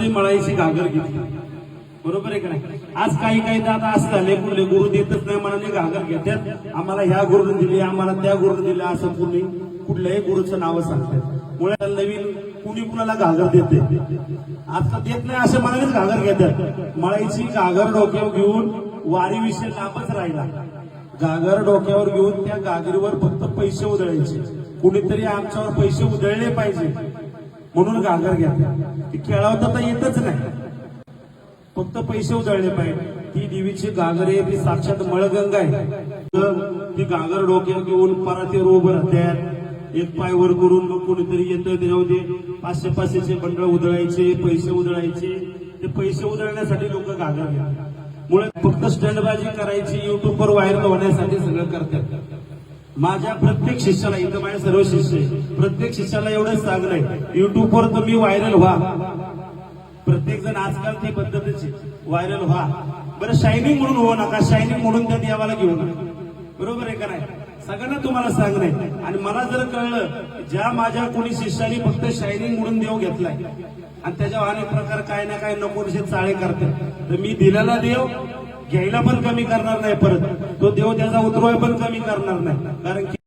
तुम्ही मळाईची घागर घेतली. बरोबर आहे का नाही? आज काही काही तर आता असं झाले कुठले गुरु देतच नाही मनाने घागर घेतात आम्हाला ह्या गुरुने दिली आम्हाला त्या गुरुने दिलं असं कुणी कुठल्याही गुरुचं नाव सांगतात मुळे नवीन कुणी कुणाला घागर देते? आता देत नाही असे मनानेच घागर घेतात मळाईची घागर डोक्यावर घेऊन वारीविषयी लाभच राहिला घागर डोक्यावर घेऊन त्या घागरीवर फक्त पैसे उधळायचे. कुणीतरी आमच्यावर पैसे उधळले पाहिजे. म्हणून घागर घेतला ती खेळावता तर येतच नाही. फक्त पैसे उधळले पाहिजे. ती देवीची गागर आहे ती साक्षात मळगंगा आहे. तर ती घागर डोक्यावर घेऊन परातीवर उभं राहतात एक पाय वर करून मग कोणीतरी येतं त्याच्यामध्ये पाचशे पाचशेचे बंडळ उधळायचे पैसे उधळायचे. ते पैसे उधळण्यासाठी लोक घागर घेतात. मुळे फक्त स्टंडबाजी करायची युट्यूबवर व्हायरल होण्यासाठी सगळं करतात. माझ्या प्रत्येक शिष्याला इथं माझ्या सर्व शिष्य आहे. प्रत्येक शिष्याला एवढंच सांगणं युट्यूबवर तुम्ही व्हायरल व्हा. प्रत्येक जण आजकाल ती पद्धतीची व्हायरल व्हा. बरं शायनिंग म्हणून होऊ नका. शायनिंग म्हणून त्या देवाला घेऊ नका. बरोबर आहे का नाही? सगळ्यांना तुम्हाला सांगणं आणि मला जर कळलं ज्या माझ्या कोणी शिष्याने फक्त शायनिंग म्हणून देव घेतलाय आणि त्याच्यावर अनेक प्रकार काय ना काय नको तसे चाळे करतात तर मी दिलेला देव घ्यायला पण कमी करणार नाही परत. तो देव त्याचा उतरवाय पण कमी करणार नाही. कारण की